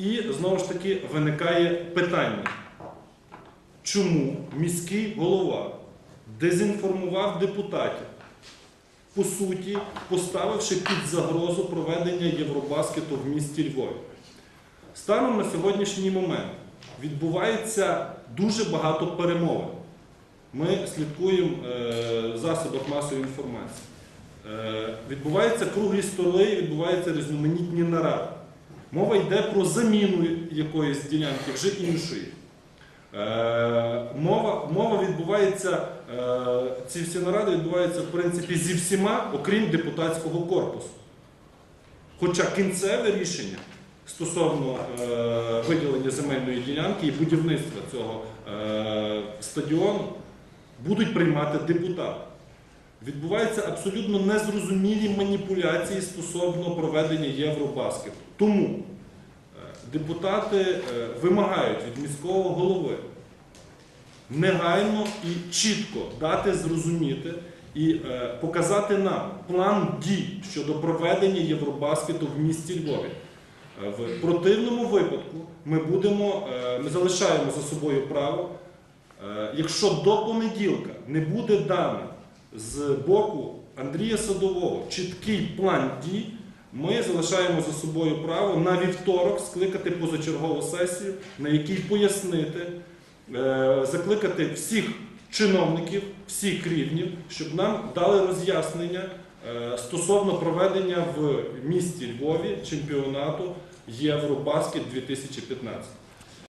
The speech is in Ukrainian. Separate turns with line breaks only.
І знову ж таки виникає питання, чому міський голова дезінформував депутатів, по суті, поставивши під загрозу проведення Євробаскету в місті Львові. Станом на сьогоднішній момент відбувається дуже багато перемовин. Ми слідкуємо е, в засобах масової інформації. Е, відбуваються круглі столи, відбуваються різноманітні наради. Мова йде про заміну якоїсь ділянки вже іншої. Мова, мова відбувається, е, ці всі наради відбуваються в принципі зі всіма, окрім депутатського корпусу. Хоча кінцеве рішення стосовно е, виділення земельної ділянки і будівництва цього е, стадіону будуть приймати депутати. Відбуваються абсолютно незрозумілі маніпуляції стосовно проведення Євробаскету. Тому е, депутати е, вимагають від міського голови негайно і чітко дати зрозуміти і е, показати нам план дій щодо проведення Євробаскету в місті Львові. В противному випадку ми будемо, ми залишаємо за собою право, якщо до понеділка не буде дано з боку Андрія Садового чіткий план дій, ми залишаємо за собою право на вівторок скликати позачергову сесію, на якій пояснити, е, закликати всіх чиновників, всіх рівнів, щоб нам дали роз'яснення е, стосовно проведення в місті Львові чемпіонату Євробаскет 2015.